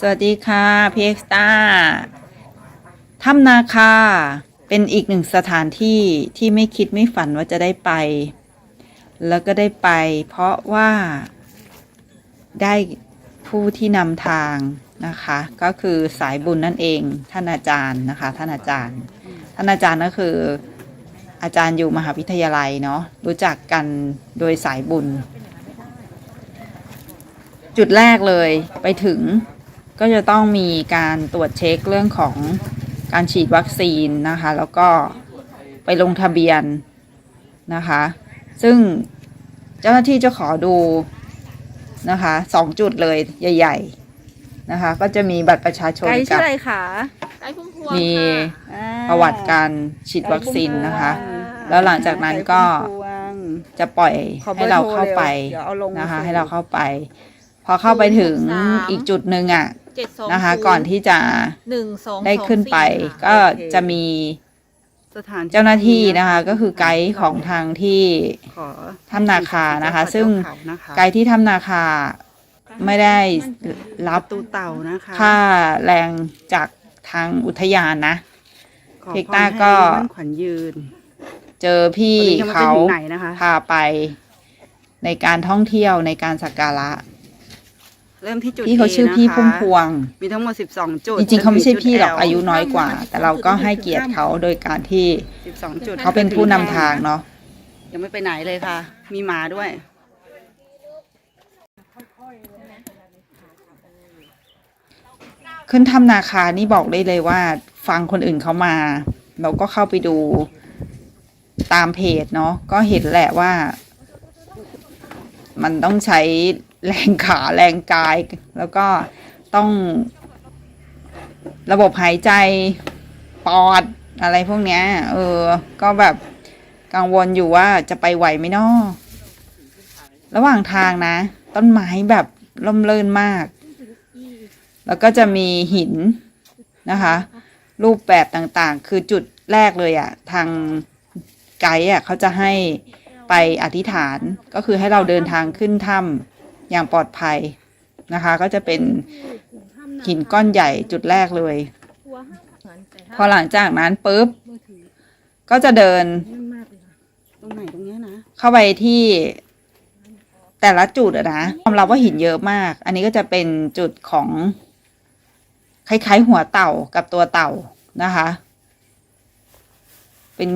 สวัสดีค่ะพีเอ็กซ์ตาถ้ำนาคาเป็นอีกหนึ่งสถานที่ที่ไม่คิดไม่ฝันว่าจะได้ไป แล้วก็ได้ไป เพราะว่าได้ผู้ที่นำทางนะคะ ก็คือสายบุญนั่นเองท่านอาจารย์นะคะท่านอาจารย์ ท่านอาจารย์ก็คืออาจารย์อยู่มหาวิทยาลัยเนาะรู้จักกันโดยสายบุญ จุดแรกเลยไปถึง ก็จะต้องมีการตรวจเช็คเรื่องของการฉีดวัคซีนนะคะ แล้วก็ไปลงทะเบียนนะคะ ซึ่งเจ้าหน้าที่จะขอดูนะคะสองจุดเลยใหญ่ ๆนะคะ ก็จะมีบัตรประชาชนไกด์ชื่กัอบอะไรคะไก่พุ่มพวงมีค่ะประวัติการฉีดวัคซีนนะคะอ่าแล้วหลังจากนั้นก็ ไพุ่มพวง จะปล่อยขอเบอให้ร์เราโทรเข้าไปเร็วเดี๋ยวเอาลงนะคะสู่ให้เราเข้าไป พอเข้าไปถึงอีกจุดหนึ่งอะ เจ็ดสองนะคะ ก่อนที่จะหนึ่งสองได้ขึ้นไปสองสี่ค่ะก็จะมีสถานเจ้าหน้าที่นะคะ ก็คือไกด์ของทางที่ขอถ้ำนาคานะคะ ซึ่งเขานะคะไกด์ที่ถ้ำนาคาไม่ได้รับตูเต่านะคะค่าแรงจากทางอุทยานนะขอเพกต้าพรให้ก็มั่นขวัญยืน เจอพี่ตอนนี้ยังไม่เขาไปถึงไหนนะคะพาไปในการท่องเที่ยวในการสักการะ เริ่มที่จุด พี่เขา A ชื่อพี่นะคะพุ่มพวง มีทั้งหมด 12 จุดจริงๆเขาไม่ใช่พี่หรอกจนถึงจุด L อายุน้อยกว่า แต่เราก็ให้เกียรติเขาโดยการที่12จุดเขาเป็นผู้นำทางเนาะยังไม่ไปไหนเลยค่ะ มีหมาด้วย ขึ้นถ้ำนาคานี่บอกได้เลยว่า ฟังคนอื่นเขามา เราก็เข้าไปดูตามเพจเนาะก็เห็นแหละว่า มันต้องใช้ แรงขาแรงกาย แล้วก็ต้อง ระบบหายใจปอดอะไรพวกเนี้ย เออ ก็แบบกังวลอยู่ว่าจะไปไหวไหมนาะระหว่างทางนะ ต้นไม้แบบร่มรื่นมาก แล้วก็จะมีหินนะคะ รูปแบบต่างๆ คือจุดแรกเลยอะ่ะทางไกด์อะเขาจะให้ไปอธิษฐานก็คือให้เราเดินทางขึ้นถ้ำ อย่างปลอดภัยนะคะ ก็จะเป็นหินก้อนใหญ่จุดแรกเลย พอหลังจากนั้นปุ๊บ ก็จะเดินตรงไหนตรงเนี้ยนะเข้าไปที่แต่ละจุดอะนะยอมรับว่าหินเยอะมาก อันนี้ก็จะเป็นจุดของคล้ายๆหัวเต่ากับตัวเต่านะคะ เป็น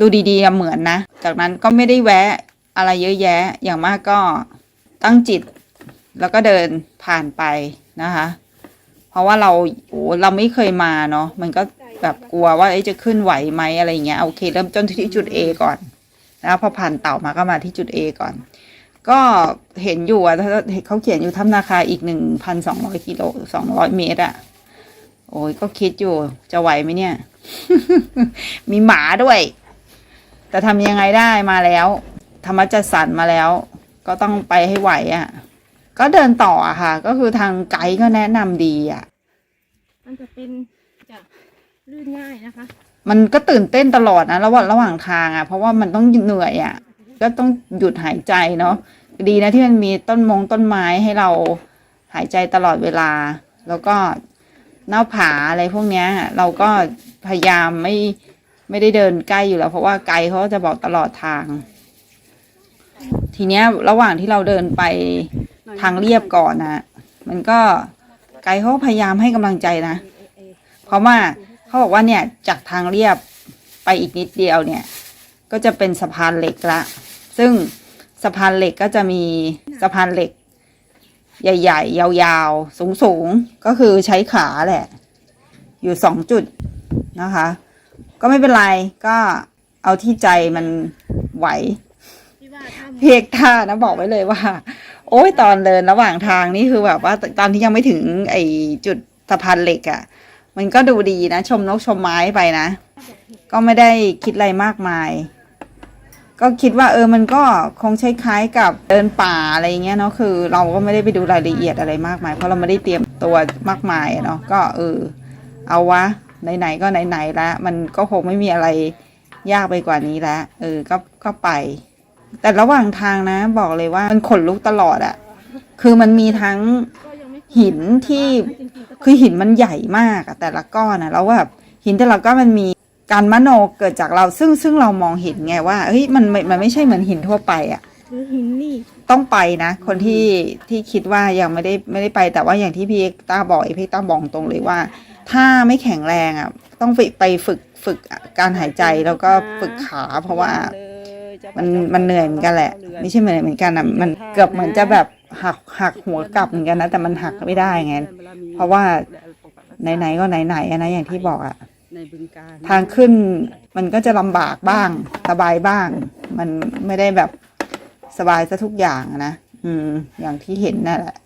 ดูดีๆอะเหมือนนะ จากนั้นก็ไม่ได้แวะอะไรเยอะแยะ อย่างมากก็ ตั้งจิต แล้วก็เดินผ่านไปนะคะ เพราะว่าเราโอ้เราไม่เคยมาเนาะมันก็แบบกลัวว่าจะขึ้นไหวไหมอะไรอย่างเงี้ยโอเค เริ่มต้นที่จุด A ก่อนนะพอผ่านเต่ามาก็มาที่จุด A ก่อน ก็เห็นอยู่อะเขาเขียนอยู่ถ้ำนาคาอีกหนึ่งพันสองร้อยกิโลสองร้อยเมตรอะโอ้ยก็คิดอยู่จะไหวไหมเนี่ย มีหมาด้วย แต่ทำยังไงได้มาแล้ว ธรรมจัดสรรมาแล้ว ก็ต้องไปให้ไหวอะก็เดินต่ออะค่ะ ก็คือทางไกด์ก็แนะนำดีอะมันจะเป็นจะลื่นง่ายนะคะ มันก็ตื่นเต้นตลอดนะระหว่างระหว่างทางอะ่ะ เพราะว่ามันต้องเหนื่อยอะ่ะ ก็ต้องหยุดหายใจเนาะดีนะที่มันมีต้นมงต้นไม้ให้เราหายใจตลอดเวลา แล้วก็หน้าผาอะไรพวกเนี้ย เราก็พยายามไม่ไม่ได้เดินใกล้อยู่แล้ว เพราะว่าไกด์เขาก็จะบอกตลอดทาง ทีเนี้ยระหว่างที่เราเดินไปทางเรียบก่อนนะมันก็ไกด์เขาพยายามให้กำลังใจนะ เพราะว่าเขาบอกว่าเนี่ยจากทางเรียบไปอีกนิดเดียวเนี่ย ก็จะเป็นสะพานเหล็กละ ซึ่งสะพานเหล็กก็จะมีสะพานเหล็ก ใหญ่ ๆ ยาวๆ สูงๆ ก็คือใช้ขาแหละ อยู่สองจุดนะคะ ก็ไม่เป็นไรก็เอาที่ใจมันไหว เพียกท่านะบอกไว้เลยว่า โอ้ยตอนเดินระหว่างทางนี่คือแบบว่าตอนที่ยังไม่ถึงไอ้จุดสะพานเหล็กอะ่ะ มันก็ดูดีนะ ชมนกชมไม้ไปนะ ก็ไม่ได้คิดอะไรมากมาย ก็คิดว่าเออมันก็คงใช้คล้ายกับเดินป่าอะไรเงี้ยเนาะคือ เราก็ไม่ได้ไปดูรายละเอียดอะไรมากมาย เพราะเราไม่ได้เตรียมตัวมากมายเนาะก็เออ เอาวะไหนๆก็ไหนๆแล้วมันก็คงไม่มีอะไรยากไปกว่านี้แล้วเออก็ก็ไป แต่ระหว่างทางนะ บอกเลยว่ามันขนลุกตลอดอะคือมันมีทั้งก็ยังไม่หินที่คือหินมันใหญ่มากอะแต่ละก้อนอะแล้วแบบหินแต่ละก้อนมันมีการมโนเกิดจากเราซึ่งซึ่งเรามองเห็นไงว่าเฮ้ยมันมันมันไม่ใช่เหมือนหินทั่วไปอะหรือหินนี่ต้องไปนะ คนที่ที่คิดว่ายังไม่ได้ไม่ได้ไป แต่ว่าอย่างที่พี่เอกต้าบอกเอกพี่ต้าบอกตรงเลยว่า ถ้าไม่แข็งแรงอะ ต้องไปไปฝึกฝึกการหายใจแล้วก็ฝึกขาเพราะว่า มันมันเหนื่อยเหมือนกันแหละ ไม่ใช่เหนื่อยเหมือนกันอะมันเกือบเหมือนจะแบบหักหักหัวกลับเหมือนกันนะแต่มันหักไม่ได้ไงเพราะว่าไหนๆก็ไหนๆอะนะอย่างที่บอกอะในบึงการทางขึ้นมันก็จะลำบากบ้าง สบายบ้าง มันไม่ได้แบบสบายซะทุกอย่างอะนะอืม อย่างที่เห็นนั่นแหละ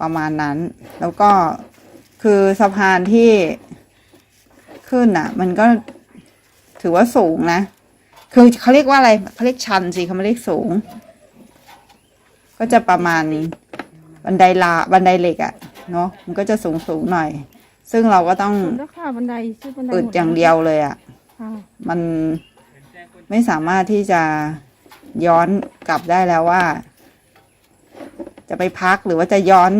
ประมาณนั้น แล้วก็คือสะพานที่ขึ้นอะ มันก็ถือว่าสูงนะ คือเขาเรียกว่าอะไรเขาเรียกชันสิเขาไม่เรียกสูง ก็จะประมาณบันไดลาบันไดเหล็กอะเนาะมันก็จะสูงสูงๆหน่อย ซึ่งเราก็ต้องแล้วค่ะบันไดชื่อบันไดอึดหมอย่างเดียวเลยอะ่ะค่ะมันไม่สามารถที่จะย้อนกลับได้แล้วว่า จะไปพักหรือว่าจะย้อน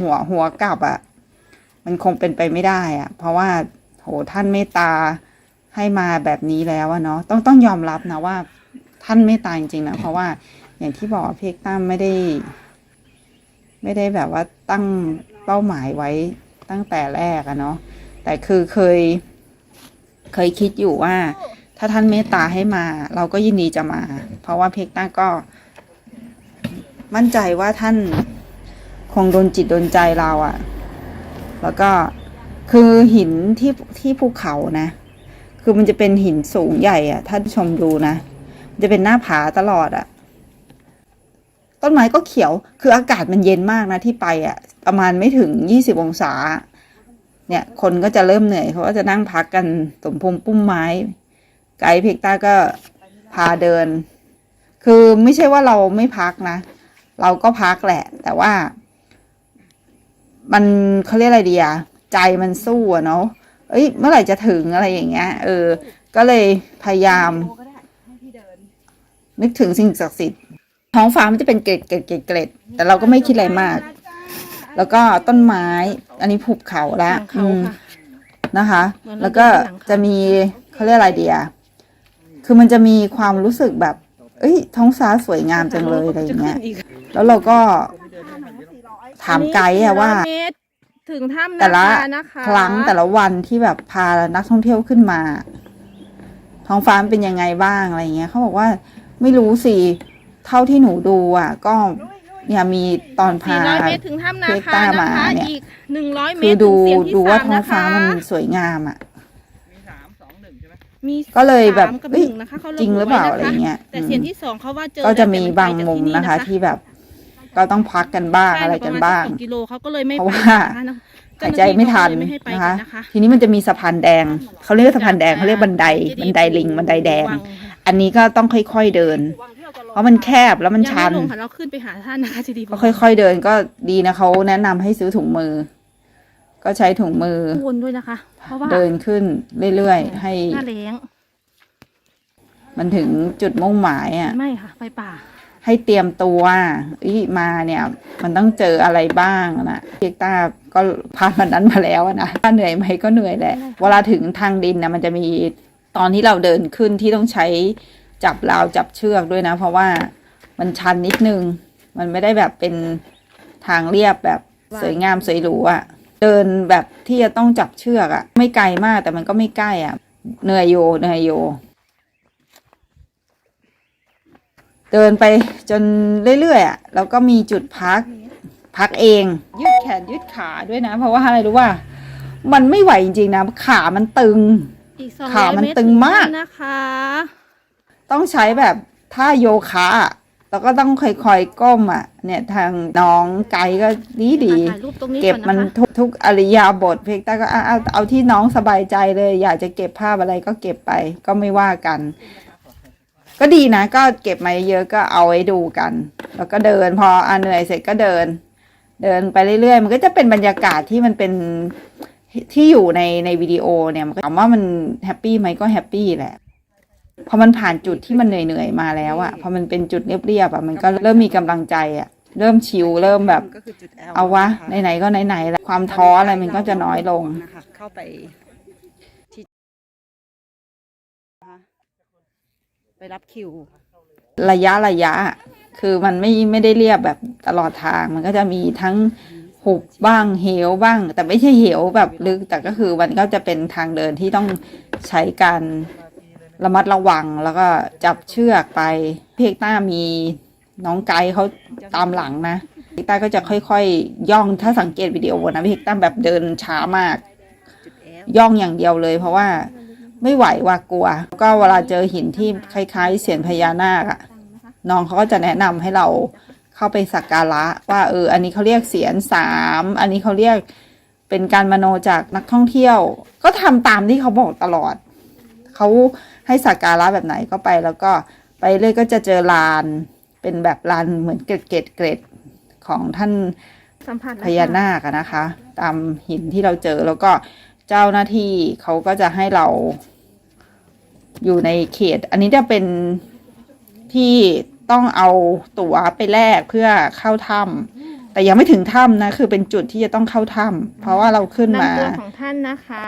หัวหัวกลับอะ่ะ มันคงเป็นไปไม่ได้อะ่ะ เพราะว่าโหท่านเมตตา ให้มาแบบนี้แล้วอะเนาะต้องต้องยอมรับนะว่าท่านเมตตาจริงๆนะเพราะว่าอย่างที่บอกว่าเพกตั้มไม่ได้ ไม่ได้แบบว่าตั้งเป้าหมายไว้ตั้งแต่แรกอะเนาะแต่คือเคย เคยคิดอยู่ว่า ถ้าท่านเมตตาให้มา เราก็ยินดีจะมา เพราะว่าเพกต้าก็ มั่นใจว่าท่านคงโดนจิตโดนใจเราอะ่ะแล้วก็คือหินที่ที่ภูเขานะ คือมันจะเป็นหินสูงใหญ่อะ่ะท่านชมดูนะมันจะเป็นหน้าผาตลอดอะ่ะต้นไม้ก็เขียว คืออากาศมันเย็นมากนะที่ไปอะ่ะประมาณไม่ถึงยี่สิบองศา เนี่ยคนก็จะเริ่มเหนื่อยเขาก็จะนั่งพักกันสมพงปุ้มไม้ ไกด์เพกต้าก็พาเดิน คือไม่ใช่ว่าเราไม่พักนะ เราก็พักแหละ แต่ว่า มันเขาเรียกอะไรดีอะใจมันสู้อะเนาะ เอ้ย เมื่อไหร่จะถึงอะไรอย่างเงี้ย เออ ก็เลยพยายาม นึกถึงสิ่งศักดิ์สิทธิ์ท้องฟ้ามันจะเป็นเกล็ดเกล็ดเกล็ดเกล็ดแต่เราก็ไม่คิดอะไรมาก แล้วก็ต้นไม้ อันนี้ภูเขาละหลังเขาอืมค่ะนะคะเหมือนเราแล้วก็เดินหลังเขาจะมีเขาเรียกอะไรเดียคือมันจะมีความรู้สึกแบบ เอ้ย ท้องฟ้าสวยงามจังเลยอะไรอย่างเงี้ย แล้วเราก็ถามไกด์อะว่า400เมตร ถึงถ้ำแต่ละนาคานะคะครั้งแต่ละวันที่แบบพานักท่องเที่ยวขึ้นมา ท้องฟ้ามันเป็นยังไงบ้างอะไรเงี้ยเขาบอกว่าไม่รู้สิเท่าที่หนูดูอะ ก็เนี่ยมีตอนพา400เมตรถึงถ้ำนาเพคาต้านะมาคะเนี่ยอีก100เมคือตรดูถึงเสียงที่ดูว่าสามท้องนะคะฟ้ามันสวยงามอะมีก็เลยแบบสามกับเอ้ยหนึ่งนะคะเขาจริงหรือเปล่าไว้อะไรนคเงี้ยแต่อืมเสียงที่สองเขาว่าเจอก็จะมีแต่บางนไกลมุมจกนะคะ ที่ที่แบบ ก็ต้องพักกันบ้างใช่อะไรกันบ้างประมณสักสอกิโลเขาก็เลยไม่เพราะไปว่านะคะหายใจไม่ทันเจ้าหาที่เขาก็เลยไม่ให้ไปนะกัคะนนะคะ ทีนี้มันจะมีสะพานแดงเขาเรียกว่าสะพานแดงเขาเรียกบันไดบันไดลิงบันไดแดงวัอันนี้ก็ต้องค่อยๆเดิน เพราะมันแคบแล้วมันยังชันไม่ลงค่ะเราขึ้นไปหาท่านนะคะจะดีก็ค่อย ๆเดินก็ดีนะเขาแนะนำให้ซื้อถุงมือ ก็ใช้ถุงมือๆวนด้วยนะคะ เพราะว่าเดินขึ้นเรื่อยๆให้หน้าแรงมันถึงจุดมุ่งหมายอะไม่ค่ะไฟป่า ให้เตรียมตัวอีมาเนี่ย มันต้องเจออะไรบ้างนะเพียกตาก็ผ่านวันนั้นมาแล้วนะถ้าเหนื่อยไหมก็เหนื่อยแหละเวลาถึงทางดินนะมันจะมีตอนที่เราเดินขึ้นที่ต้องใช้จับราวจับเชือกด้วยนะ เพราะว่ามันชันนิดนึง มันไม่ได้แบบเป็นทางเรียบแบบสวยงามสวยหรูอะเดินแบบที่จะต้องจับเชือกอะไม่ไกลมากแต่มันก็ไม่ใกล้อะเหนื่อยโยเหนื่อยโย เดินไปจนเรื่อยๆอะแล้วก็มีจุดพักพักเอง ยืดแขนยืดขาด้วยนะ เพราะว่าอะไรรู้ว่า มันไม่ไหวจริงๆนะขามันตึง อีกสองขาร้อยมันเมตรตึงมากถึถ้ำนะคะ ต้องใช้แบบท่าโยคะอะแล้วก็ต้องค่อยๆก้มอะ เนี่ยทางน้องไกด์ก็ดีดีถ่ายรูปตรงนี้เก็บก่อนมันนะคะทุกทุกอริยาบทเพกต้าก็เอาเอาเอาที่น้องสบายใจเลย อยากจะเก็บภาพอะไรก็เก็บไปก็ไม่ว่ากัน ก็ดีนะ ก็เก็บมาเยอะก็เอาไว้ดูกัน แล้วก็เดินพออะเหนื่อยเสร็จก็เดิน เดินไปเรื่อยๆ มันก็จะเป็นบรรยากาศที่มันเป็นที่อยู่ในในวิดีโอเนี่ยมันก็ถามว่ามันแฮปปี้ไหมก็แฮปปี้แหละพอมันผ่านจุดที่มันเหนื่อยๆมาแล้วอะพอมันเป็นจุดเรียบๆอะมันก็เริ่มมีกำลังใจอะเริ่มชิลเริ่มแบบก็คือจุด L เอาวะนะคะไหนๆก็ไหนๆแล้วความท้ออะไรมันก็จะน้อยลงนะคะเข้าไป รับคิว ระยะระยะ คือมันไม่ไม่ได้เรียบแบบตลอดทางมันก็จะมีทั้งหุบบ้างเหวบ้าง แต่ไม่ใช่เหวแบบลึกแต่ก็คือมันก็จะเป็นทางเดินที่ต้องใช้การระมัดระวังแล้วก็จับเชือกไปเพกต้ามีน้องไกด์เขาตามหลังนะเพกต้าก็จะค่อยๆย่องถ้าสังเกตวิดีโอนะเพกต้าแบบเดินช้ามาก ย่องอย่างเดียวเลย เพราะว่า ไม่ไหวว่ากลัว ก็เวลาเจอหินที่คล้าย ๆ เสียนพญานาคอะตังค์นะคะน้องเขาก็จะแนะนำให้เราเข้าไปสักการะ ว่าเออ อันนี้เขาเรียกเสียนสามอันนี้เขาเรียกเป็นการมโนจากนักท่องเที่ยว ก็ทำตามที่เขาบอกตลอดเขาให้สักการะแบบไหนก็ไปแล้วก็ไปเรื่อยก็จะเจอลานเป็นแบบลานเหมือนเกร็ดเกร็ดเกร็ดของท่านสัมผัสพญานาคอะนะคะ ตามหินที่เราเจอแล้วก็เจ้าหน้าที่เขาก็จะให้เรา อยู่ในเขต อันนี้จะเป็นที่ต้องเอาตั๋วไปแลกเพื่อเข้าถ้ำแต่ยังไม่ถึงถ้ำนะ คือเป็นจุดที่จะต้องเข้าถ้ำเพราะว่าเราขึ้นมานำตัวของท่านนะคะ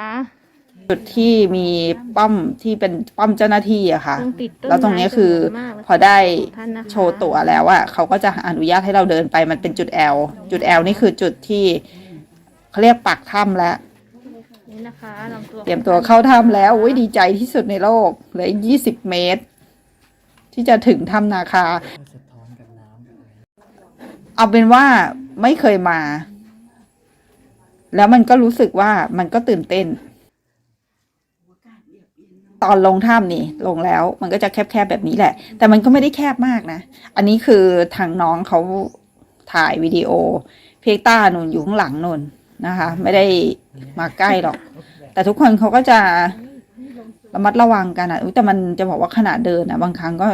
จุดที่มีป้อมที่เป็นป้อมเจ้าหน้าที่อะค่ะต้องติดต้นแล้วตรงเนี้ยไม้คือจำนวนมากเลยพอได้ของท่านนะคะโชว์ตั๋วแล้วอะเขาก็จะอนุญาตให้เราเดินไปมันเป็นจุด L จุด L นี่คือจุดที่เขาเรียกปากถ้ำแล้ว นี่นะคะลำตัวเตรียมตัวเข้าถ้ำแล้วอุ้ยดีใจที่สุดในโลกเหลือยี่สิบเมตร ที่จะถึงถ้ำนาคาสะท้อนกับน้ำเอาเป็นว่าไม่เคยมา แล้วมันก็รู้สึกว่ามันก็ตื่นเต้น ตอนลงถ้ำนี่ ลงแล้วมันก็จะแคบๆแบบนี้แหละ แต่มันก็ไม่ได้แคบมากนะ อันนี้คือทางน้องเขาถ่ายวิดีโอ เพกต้านุนอยู่ข้างหลังนุน นะคะ ไม่ได้มาใกล้หรอก แต่ทุกคนเขาก็จะระมัดระวังกันอะแต่มันจะบอกว่าขณะเดินอะ บางครั้งก็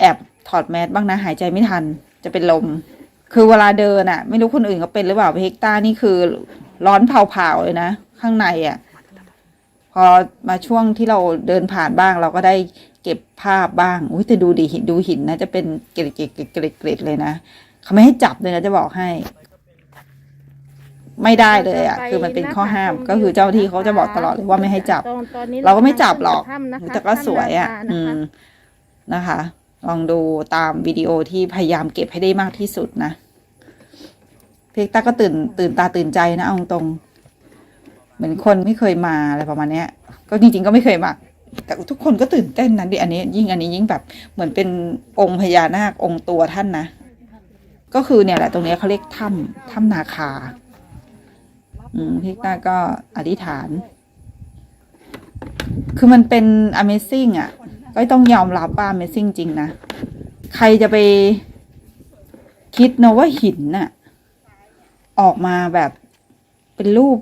แอบถอดแมสบ้างนะหายใจไม่ทัน จะเป็นลม คือเวลาเดินอะ ไม่รู้คนอื่นเขาเป็นหรือเปล่าเพกต้านี่คือร้อนเผาๆเลยนะ ข้างในอะ พอมาช่วงที่เราเดินผ่านบ้างเราก็ได้เก็บภาพบ้าง อุ้ยแต่ดูดิหินดูหินนะ จะเป็นเกล็ดเกล็ดเกล็ดเกล็ดเกล็ดเลยนะเขาไม่ให้จับเลยนะจะบอกให้ ไม่ได้เลยอะ คือมันเป็นข้อห้ามก็คือเจ้าหน้าที่เขาจะบอกตลอดเลยว่าไม่ให้จับตอนตอนนี้เราก็ไม่จับหรอกถ้ำนะคะแต่ก็สวยอะถ้ำนาคาอืนะคะมนะคะ ลองดูตามวิดีโอที่พยายามเก็บให้ได้มากที่สุดนะเพกตาก็ตื่นตื่นตาตื่นใจนะเอาตรงๆเหมือนคนไม่เคยมาอะไรประมาณเนี้ย ก็จริง ๆ ก็ไม่เคยมาแต่ทุกคนก็ตื่นเต้นนะดิอันนี้ ยิ่งอันนี้ยิ่งแบบเหมือนเป็นองค์พญานาคองค์ตัวท่านนะก็คือเนี่ยแหละตรงเนี้ยเขาเรียกถ้ำถ้ำนาคาอืมเพกตาก็อธิษฐาน คือมันเป็น Amazing อะ ก็ต้องยอมรับว่า Amazing จริงนะ ใครจะไปคิดนะว่าหินน่ะ ออกมาแบบเป็นรูป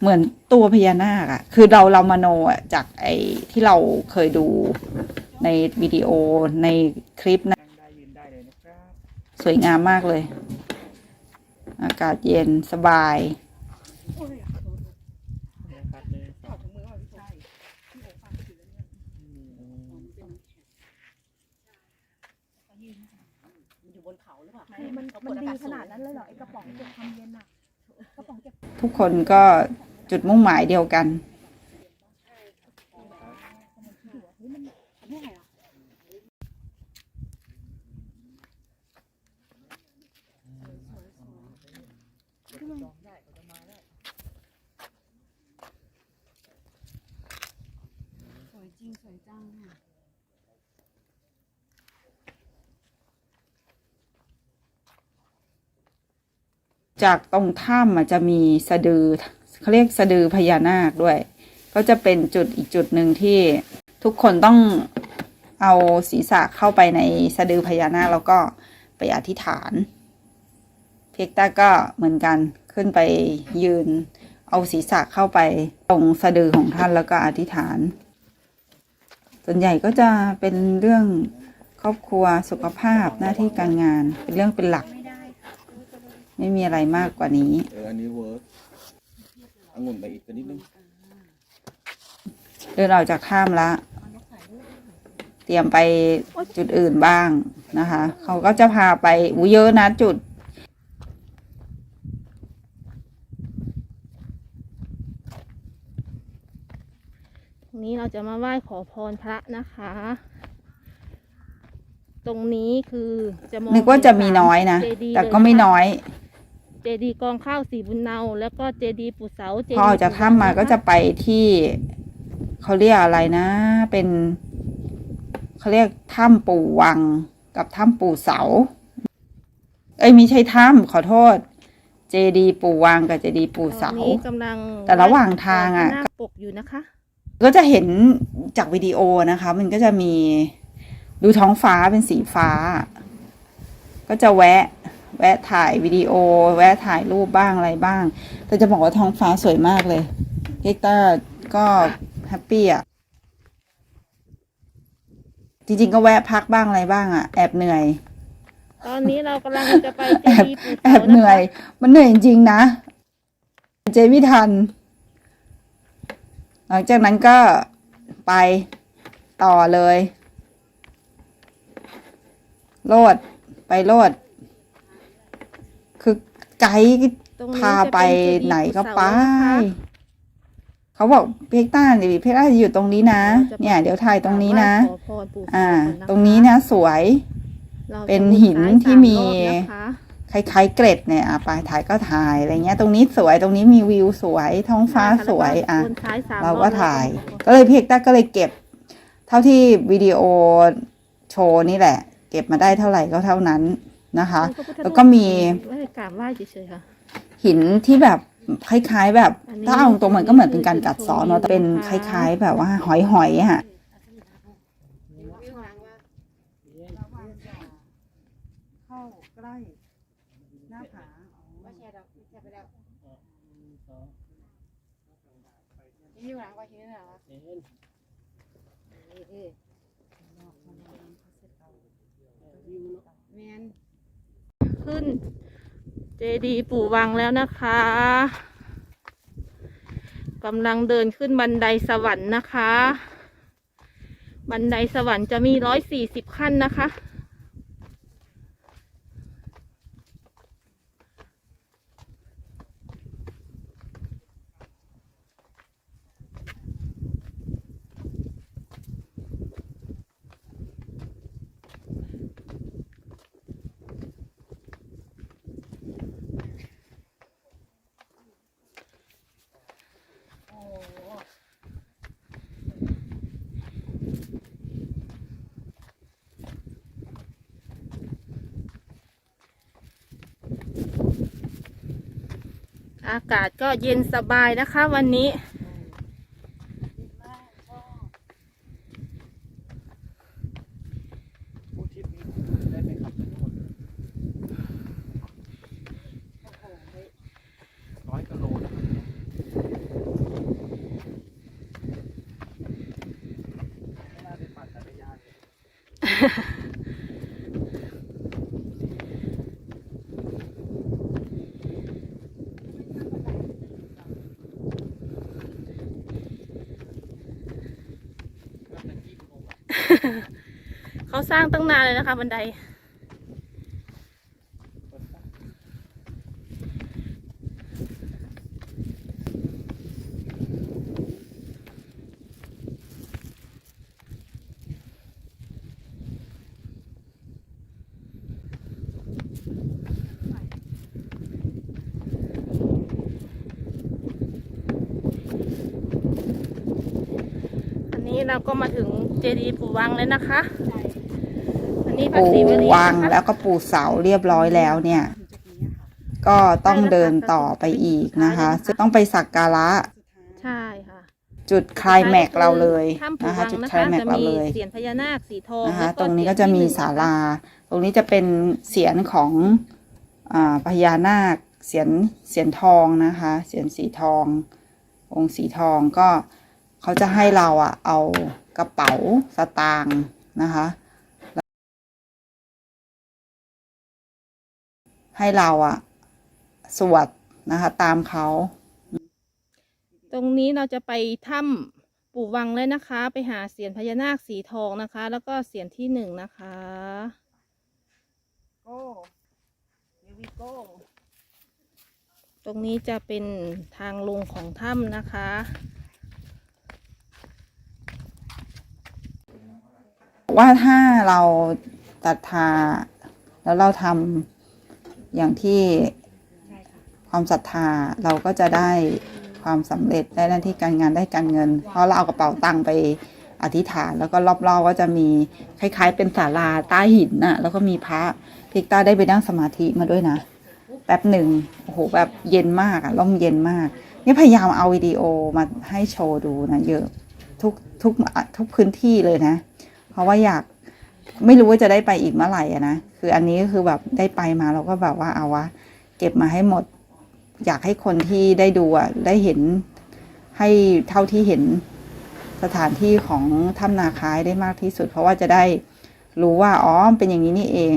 เหมือนตัวพญานาคอะคือเราเรามาโนอะจากไอ้ที่เราเคยดูในวิดีโอในคลิปนะ สวยงามมากเลย อากาศเย็นสบาย นะครับหนึ่งสองมันมันดีขนาดนั้นเลยเหรอไอกระป๋องเก็บความเย็นอะกระป๋องเก็บทุกคนก็จุดมุ่งหมายเดียวกันสวย จริงสวยจังอะจากตรงถ้ำอะจะมีสะดือเขาเรียกสะดือพญานาคด้วย ก็จะเป็นจุดอีกจุดหนึ่งที่ทุกคนต้องเอาศีรษะเข้าไปในสะดือพญานาคแล้วก็ไปอธิษฐาน เพกต้าก็เหมือนกันขึ้นไปยืน เอาศีรษะเข้าไปตรงสะดือของท่านแล้วก็อธิษฐาน ส่วนใหญ่ก็จะเป็นเรื่องครอบครัวสุขภาพหน้าที่การงาน เป็นเรื่องเป็นหลัก ไม่มีอะไรมากกว่านี้เอออันนี้เวิร์กองุ่นไปอีกนิดนึงเดินออกจากถ้ำละ เตรียมไปจุดอื่นบ้างนะคะ เขาก็จะพาไปอูเยอะนะจุด ตรง นี้เราจะมาไหว้ขอพรพระนะคะ ตรงนี้คือจะมองนึกว่าจะมีน้อยนะ เจดีย์แต่ก็ไม่น้อย เจดีย์กองข้าวสีบุญเนา แล้วก็เจดีย์ปู่เสาเจพอออกจากถ้ำมาก็จะไปที่เขาเรียกอะไรนะ เป็นเขาเรียกถ้ำปู่วังกับถ้ำปู่เสา เอ้ยไม่ใช่ถ้ำขอโทษ เจดีย์ปู่วังกับเจดีย์ปู่ตอเสานนี้กำลังแต่ระหว่างทางอะ หน้าปกอยู่นะคะ ก็จะเห็นจากวิดีโอนะคะ มันก็จะมีดูท้องฟ้าเป็นสีฟ้า ก็จะแวะ แวะถ่ายวิดีโอ แวะถ่ายรูปบ้างอะไรบ้าง แต่จะบอกว่าท้องฟ้าสวยมากเลยเฮกเตอร์ก็แฮปปี้อะจริงๆก็แวะพักบ้างอะไรบ้างอะ แอบเหนื่อย ตอนนี้เรากำลังจะไปเจแอบดีย์ปู่แอเสาบเหนื่อยนะคะมันเหนื่อยจริงๆนะ เจไม่ทัน หลังจากนั้นก็ไปต่อเลย โลดไปโลด คือไกด์ตรงนี้พาไปจะเป็นเจดีย์ไหนก็ปู่ไปเสานะคะเขาบอกเพกต้าดิเพกต้าอยู่ตรงนี้นะราจะเนี่ย เดี๋ยวถ่ายตรงนี้นะขอพรปู่เสาอ่าก่อคตรงนี้นะสวยราจะเป็นหินซ้ายที่มีสารอบนะ คะคล้ายๆเกร็ดเนี่ยอะไปถ่ายก็ถ่ายอะไรเงี้ย ตรงนี้สวยตรงนี้มีวิวสวยท้องฟ้าสวยอะวนซ้ายสมเราอบก็แล้วถ่ายขอพรก็เลยพี่เอกต้าก็เลยเก็บ เท่าที่วิดีโอโชว์นี่แหละ เก็บมาได้เท่าไหร่ก็เท่านั้นนะคะ แล้วก็มีไม่ได้กราบไหว้เฉยๆค่ะหินที่แบบคล้ายๆ แบบอันนี้ถ้าเอาตรงๆมันก็เหมือนเป็นการกัดเซ้อนเนาะแต่เป็นคล้าย ๆ แบบว่าหอยๆอะเข้าใกล้หน้าผาอ ยู่หลังว่าที่นี่เหรอขึ้น เจดีย์ปู่วังแล้วนะคะกำลังเดินขึ้นบันไดสวรรค์นะคะ บันไดสวรรค์จะมีร้อยสี่สิบขั้นนะคะ อากาศก็เย็นสบายนะคะวันนี้ ผู้ทริปนี้ได้ไหมครับทุกคนร้อยกิโลนะครับไม่น่าไปปั่นจักรยานเลย เขาส ร้างตั้งนานเลยนะคะ บันได อันนี้เราก็มาถึงเจดีย์ปู่วังแล้วนะคะอันนี้พระ ปู่ศรีวลีวังนะคะแล้วก็ปู่เสาเรียบร้อยแล้วเนี่ย ก็ต้องเดินต่อไปอีกนะคะซึ่งต้องไปสักการะ ใช่ค่ะ จุดคลายแม็กซ์เราเลยถ้ำปู่นะคะวังจุดนะคลายคะแม็กจะซ์เรามีเลยเสียนพญานาคสีทองนะคะแล้วตรงนี้ก็จะมีเสียนที่หนึ่งศาลา ตรงนี้จะเป็นเสียนของอ่าพญานาคเสียนเสียนทองนะคะ เสียนสีทอง องค์สีทองก็เขาจะให้เราอะเอากระเป๋าสตางค์นะคะ ให้เราอะสวดนะคะ ตามเขา ตรงนี้เราจะไปถ้ปู่วังเลยนะคะ ไปหาเสียนพญานาคสีทองนะคะ แล้วก็เสียนที่หนึ่งนะคะโก้ here we go ตรงนี้จะเป็นทางลงของถ้ำนะคะ ว่าถ้าเราศรัทธาแล้วเราทำ อย่างที่ความศรัทธาเราก็จะได้ความสำเร็จได้หน้าที่การงานได้การเงิน เพราะเราเอากระเป๋าตังค์ไปอธิษฐาน แล้วก็รอบๆก็จะมีคล้าย ๆ เป็นศาลาใต้หินน่ะ แล้วก็มีพระพิกตาได้ไปนั่งสมาธิมาด้วยนะแป๊บหนึ่งโอ้โหแบบเย็นมากอะร่มเย็นมากนี่พยายามเอาวิดีโอมาให้โชว์ดูนะเยอะทุกทุกทุกพื้นที่เลยนะ เพราะว่าอยาก ไม่รู้ว่าจะได้ไปอีกเมื่อไหร่อะนะคืออันนี้ก็คือแบบได้ไปมาเราก็แบบว่าเอาวะเก็บมาให้หมด อยากให้คนที่ได้ดูอะได้เห็นให้เท่าที่เห็นสถานที่ของถ้ำนาคายได้มากที่สุด เพราะว่าจะได้รู้ว่าอ๋อเป็นอย่างนี้นี่เอง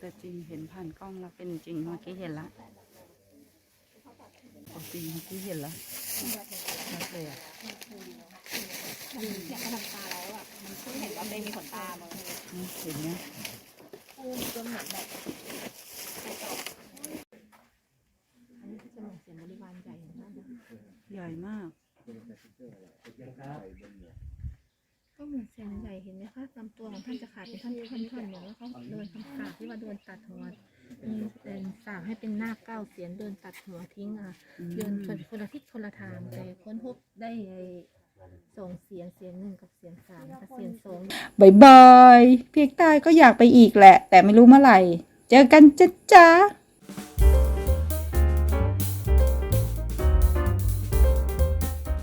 แต่จริงเห็นผ่านกล้องแล้วเป็นจริงเมื่อกี้เห็นละเอาจริงเมื่อกี้เห็นละนัดเลยอะอยากกระดำตาแล้วอะมันเพิ่งเห็นว่าเป็นมีขนตามั้งเห็นไหมปูจนเหมือนแบบอันนี้จะหอนเสียงบริวารใหญ่มากใหญ่มากก็เหมือนเสียงใหญ่เห็นไหมคะลำตัวของท่านจะขาดเป็นท่อนๆเหมือนว่าเขาเนคำสาปที่ว่าโดนตัดหัวมีเป็นสาปให้เป็น นาคเก้าเสียนโดนตัดหัวทิ้งอะเดินคนคนละทิศคนละทางแต่ค้นพบได้ไอ้สองเสียนเสียนหนึ่งกับเสียนสามแต่เสียนสองบายบายเพียกตายก็อยากไปอีกแหละ แต่ไม่รู้เมื่อไหร่ เจอกันจ้ะจ้า